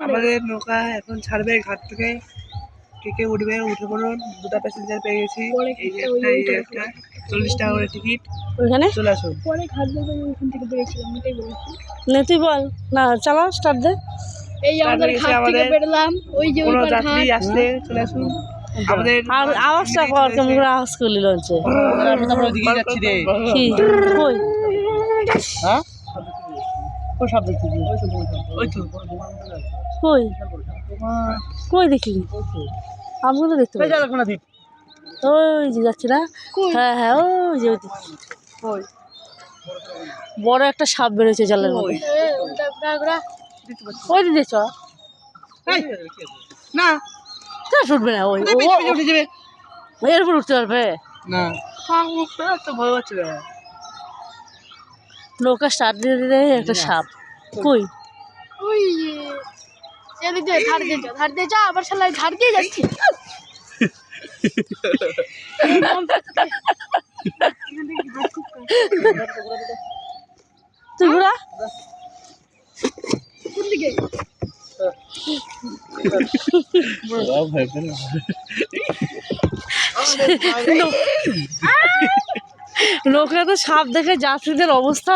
আমাদের নৌকা এখন ছাড়বে ঘাট থেকে। কে কে উঠবে উঠে পড়ুন দুটা প্যাসেঞ্জার পেয়ে গেছি। এই যে একটা এই যে একটা। চল্লিশ টাকা করে টিকিট ওইখানে? চলে আসুন। পরে ঘাট বলতে ওখান থেকে বেরিয়েছিলাম এটাই বলছি। নে তুই বল। না চালা স্টার্ট দে। এই আমাদের ঘাট থেকে বেরোলাম ওই যে যাত্রী ঘাট। আসলে চলে আসুন। আমাদের আওয়াজটা কর কেমন করে আওয়াজ করলি লঞ্চে। আমরা ওদিকে যাচ্ছি রে। কি? কই? হ্যাঁ? ওই তো কই? কই দেখলি আমি তো দেখতে পাই ওই যে যাচ্ছে না? হ্যাঁ হ্যাঁ ওই যে। ওই বড় একটা সাপ বেরোচ্ছে জলের মধ্যে। ওই দিকে চ না। তা উঠবে না ওই এর উপর উঠতে পারবে। না। ভয় হচ্ছে না। নৌকা স্টার্ট দিয়ে দিলে একটা সাপ। কই? ওই যে, এদিক দিয়ে ধার দিয়ে যা ধার দিয়ে যা আবার শালা ধার দিয়ে যাচ্ছি। তুই ঘুরা। কোন দিকে তো সাপ দেখে যাত্রীদের অবস্থা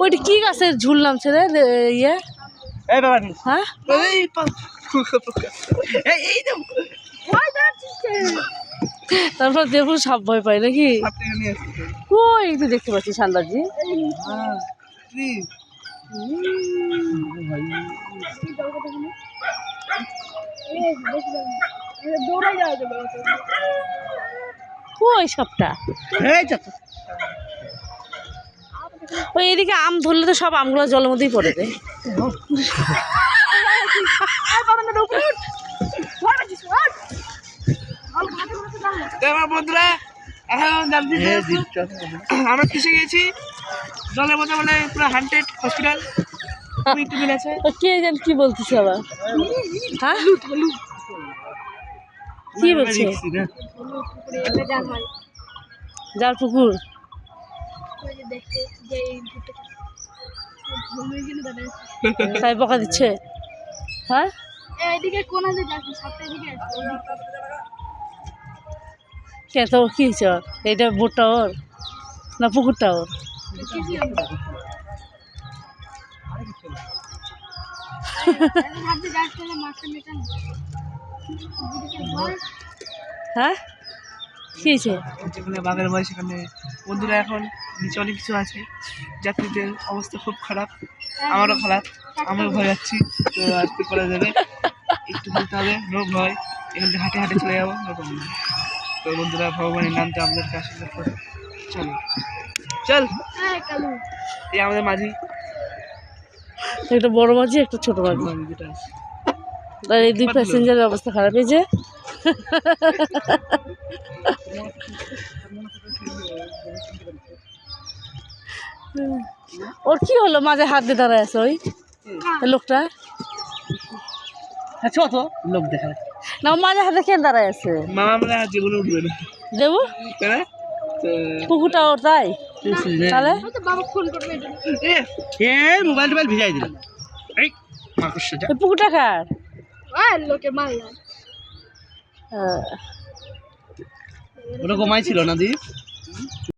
ওইটা কি গাছের ঝুললাম ছেড়ে দে- ইয়ে? হ্যাঁ? তারপর দেখুন সাপ ভয় পাই নাকি? নিয়ে তুই দেখতে পাচ্ছি সান্দাজি? হ্যাঁ দৌড়াই যাওয়া যাবে। কই তো। ওই এদিকে আম ধরলে তো সব আমগুলো জলের মধ্যেই পড়ে আমার বন্ধুরা এখন আমরা ফেসে গেছি। জলের মধ্যে মানে পুরো হান্টেড হসপিটাল টিফিন আছে। ও কে জান কি বলছিস আবার। হ্যাঁ? কি বলছে? যার পুকুর। তাই বকা দিচ্ছে? হ্যাঁ? এদিকে কোনা যে যাচ্ছে সাতটা দিকে কে তো কি হয়েছে? এইটা বোটটা ওর? না পুকুরটা ওর? হ্যাঁ? কি হয়েছে যেখানে বাঘের বয়স সেখানে বন্ধুরা এখন নিচে অনেক কিছু আছে। যাত্রীদের অবস্থা খুব খারাপ। আমারও খারাপ। আমিও ভয় যাচ্ছি তো আজকে করা যাবে। একটু বলতে হবে নো ভয় এখান থেকে হাঁটে হাঁটে চলে যাব। নো প্রবলেম তো বন্ধুরা ভগবানের নামটা আমাদের কাছে করে। চলো। চল। এই আমাদের মাঝি। একটা বড় মাঝি একটা ছোট মাঝি। দুটো আর এই দুই প্যাসেঞ্জারের অবস্থা খারাপ। হয়েছে ওর কি হলো? মাঝে হাত দিয়ে দাঁড়ায় আছে ওই লোকটা? আচ্ছা তো লোক দেখা না মাঝে হাতে কেন দাঁড়ায় আছে? মামা আমরা জীবনে উঠবে না। দেবু? পুকুরটা ওর তাই? তাহলে? হয়তো বাবা ফোন করবে এটা এ মোবাইল টোবাইল ভিজাই দিলাম এই ওই পুকুরটা কার? লোকে মারলাম ওটা কমাই ছিল না দি